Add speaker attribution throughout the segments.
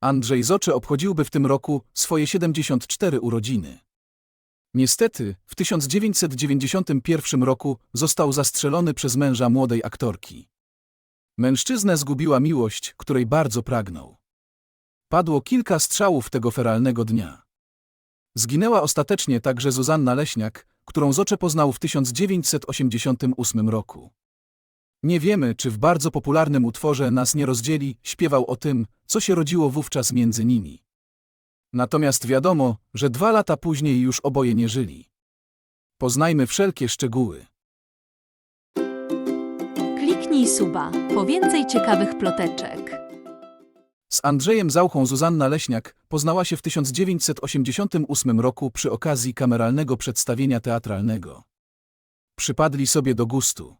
Speaker 1: Andrzej Zocze obchodziłby w tym roku swoje 74 urodziny. Niestety, w 1991 roku został zastrzelony przez męża młodej aktorki. Mężczyznę zgubiła miłość, której bardzo pragnął. Padło kilka strzałów tego feralnego dnia. Zginęła ostatecznie także Zuzanna Leśniak, którą Zocze poznał w 1988 roku. Nie wiemy, czy w bardzo popularnym utworze Nas nie rozdzieli śpiewał o tym, co się rodziło wówczas między nimi. Natomiast wiadomo, że dwa lata później już oboje nie żyli. Poznajmy wszelkie szczegóły.
Speaker 2: Kliknij suba po więcej ciekawych ploteczek.
Speaker 1: Z Andrzejem Zauchą Zuzanna Leśniak poznała się w 1988 roku przy okazji kameralnego przedstawienia teatralnego. Przypadli sobie do gustu.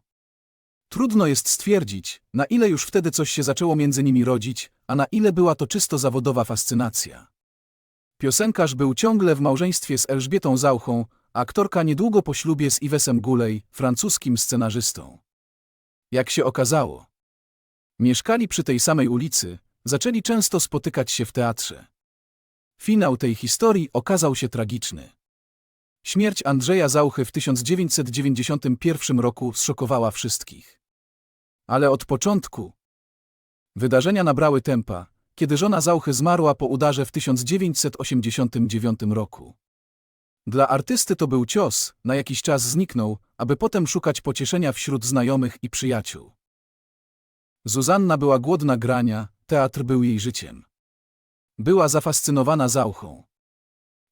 Speaker 1: Trudno jest stwierdzić, na ile już wtedy coś się zaczęło między nimi rodzić, a na ile była to czysto zawodowa fascynacja. Piosenkarz był ciągle w małżeństwie z Elżbietą Zauchą, aktorka niedługo po ślubie z Yvesem Gulej, francuskim scenarzystą. Jak się okazało, mieszkali przy tej samej ulicy, zaczęli często spotykać się w teatrze. Finał tej historii okazał się tragiczny. Śmierć Andrzeja Zauchy w 1991 roku zszokowała wszystkich. Ale od początku wydarzenia nabrały tempa, kiedy żona Zauchy zmarła po udarze w 1989 roku. Dla artysty to był cios, na jakiś czas zniknął, aby potem szukać pocieszenia wśród znajomych i przyjaciół. Zuzanna była głodna grania, teatr był jej życiem. Była zafascynowana Zauchą.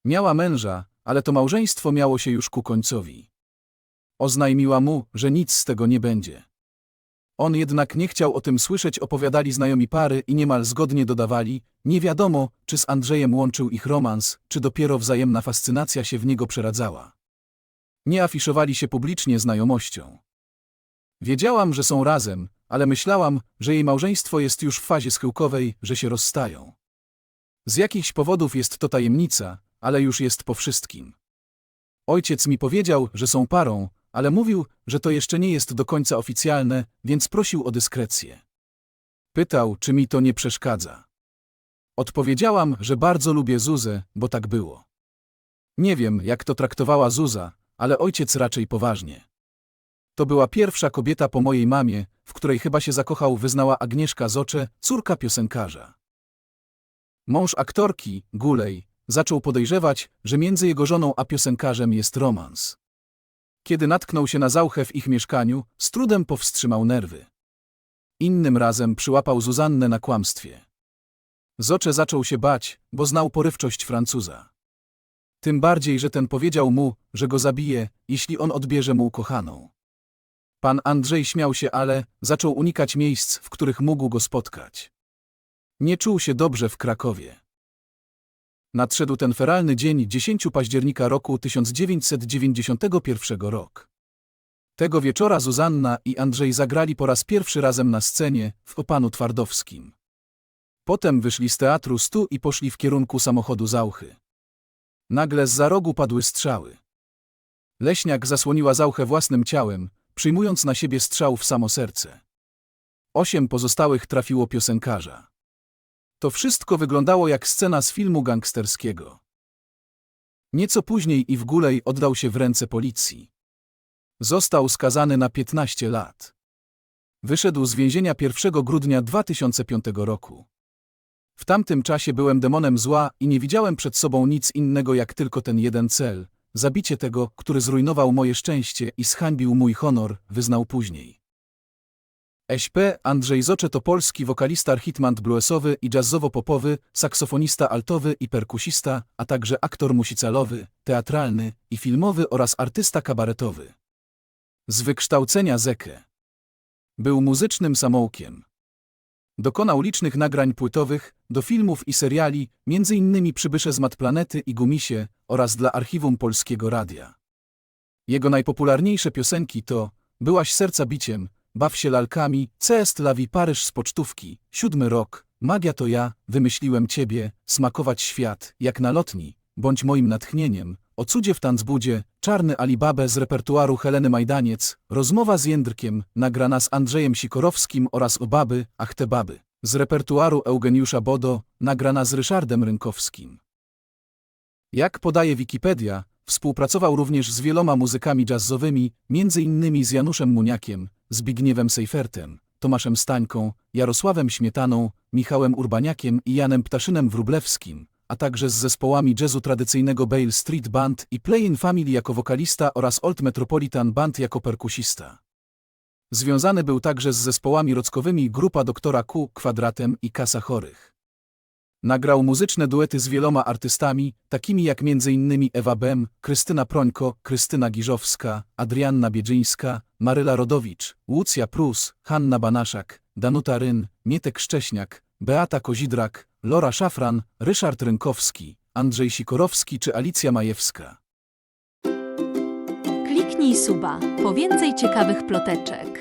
Speaker 1: Miała męża, ale to małżeństwo miało się już ku końcowi. Oznajmiła mu, że nic z tego nie będzie. On jednak nie chciał o tym słyszeć, opowiadali znajomi pary i niemal zgodnie dodawali, nie wiadomo, czy z Andrzejem łączył ich romans, czy dopiero wzajemna fascynacja się w niego przeradzała. Nie afiszowali się publicznie znajomością. Wiedziałam, że są razem, ale myślałam, że jej małżeństwo jest już w fazie schyłkowej, że się rozstają. Z jakichś powodów jest to tajemnica, ale już jest po wszystkim. Ojciec mi powiedział, że są parą, ale mówił, że to jeszcze nie jest do końca oficjalne, więc prosił o dyskrecję. Pytał, czy mi to nie przeszkadza. Odpowiedziałam, że bardzo lubię Zuzę, bo tak było. Nie wiem, jak to traktowała Zuza, ale ojciec raczej poważnie. To była pierwsza kobieta po mojej mamie, w której chyba się zakochał, wyznała Agnieszka Zocze, córka piosenkarza. Mąż aktorki, Gulej, zaczął podejrzewać, że między jego żoną a piosenkarzem jest romans. Kiedy natknął się na Zauchę w ich mieszkaniu, z trudem powstrzymał nerwy. Innym razem przyłapał Zuzannę na kłamstwie. Zocze zaczął się bać, bo znał porywczość Francuza. Tym bardziej, że ten powiedział mu, że go zabije, jeśli on odbierze mu ukochaną. Pan Andrzej śmiał się, ale zaczął unikać miejsc, w których mógł go spotkać. Nie czuł się dobrze w Krakowie. Nadszedł ten feralny dzień 10 października roku 1991 rok. Tego wieczora Zuzanna i Andrzej zagrali po raz pierwszy razem na scenie w Opanu Twardowskim. Potem wyszli z teatru stu i poszli w kierunku samochodu Zauchy. Nagle z za rogu padły strzały. Leśniak zasłoniła Zauchę własnym ciałem, przyjmując na siebie strzał w samo serce. Osiem pozostałych trafiło piosenkarza. To wszystko wyglądało jak scena z filmu gangsterskiego. Nieco później i w Gulej oddał się w ręce policji. Został skazany na 15 lat. Wyszedł z więzienia 1 grudnia 2005 roku. W tamtym czasie byłem demonem zła i nie widziałem przed sobą nic innego jak tylko ten jeden cel zabicie tego, który zrujnował moje szczęście i zhańbił mój honor, wyznał później. SP Andrzej Zocze to polski wokalista hitman bluesowy i jazzowo-popowy, saksofonista altowy i perkusista, a także aktor musicalowy, teatralny i filmowy oraz artysta kabaretowy. Z wykształcenia zekę. Był muzycznym samoukiem. Dokonał licznych nagrań płytowych, do filmów i seriali, m.in. Przybysze z Mat Planety i Gumisie oraz dla Archiwum Polskiego Radia. Jego najpopularniejsze piosenki to Byłaś serca biciem, Baw się lalkami, Cest lawi Paryż z pocztówki, Siódmy rok, Magia to ja, Wymyśliłem ciebie, Smakować świat, jak na lotni, Bądź moim natchnieniem, O cudzie w Tanzbudzie, Czarny Alibabę z repertuaru Heleny Majdaniec, Rozmowa z Jędrkiem, nagrana z Andrzejem Sikorowskim oraz o baby, ach te baby. Z repertuaru Eugeniusza Bodo, nagrana z Ryszardem Rynkowskim. Jak podaje Wikipedia, współpracował również z wieloma muzykami jazzowymi, m.in. z Januszem Muniakiem, Zbigniewem Sejfertem, Tomaszem Stańką, Jarosławem Śmietaną, Michałem Urbaniakiem i Janem Ptaszynem Wróblewskim, a także z zespołami jazzu tradycyjnego Bale Street Band i Playin Family jako wokalista oraz Old Metropolitan Band jako perkusista. Związany był także z zespołami rockowymi Grupa Doktora Q, Kwadratem i Kasa Chorych. Nagrał muzyczne duety z wieloma artystami, takimi jak m.in. Ewa Bem, Krystyna Prońko, Krystyna Giżowska, Adrianna Biedzińska, Maryla Rodowicz, Łucja Prus, Hanna Banaszak, Danuta Ryn, Mietek Szcześniak, Beata Kozidrak, Lora Szafran, Ryszard Rynkowski, Andrzej Sikorowski czy Alicja Majewska.
Speaker 2: Kliknij suba po więcej ciekawych ploteczek.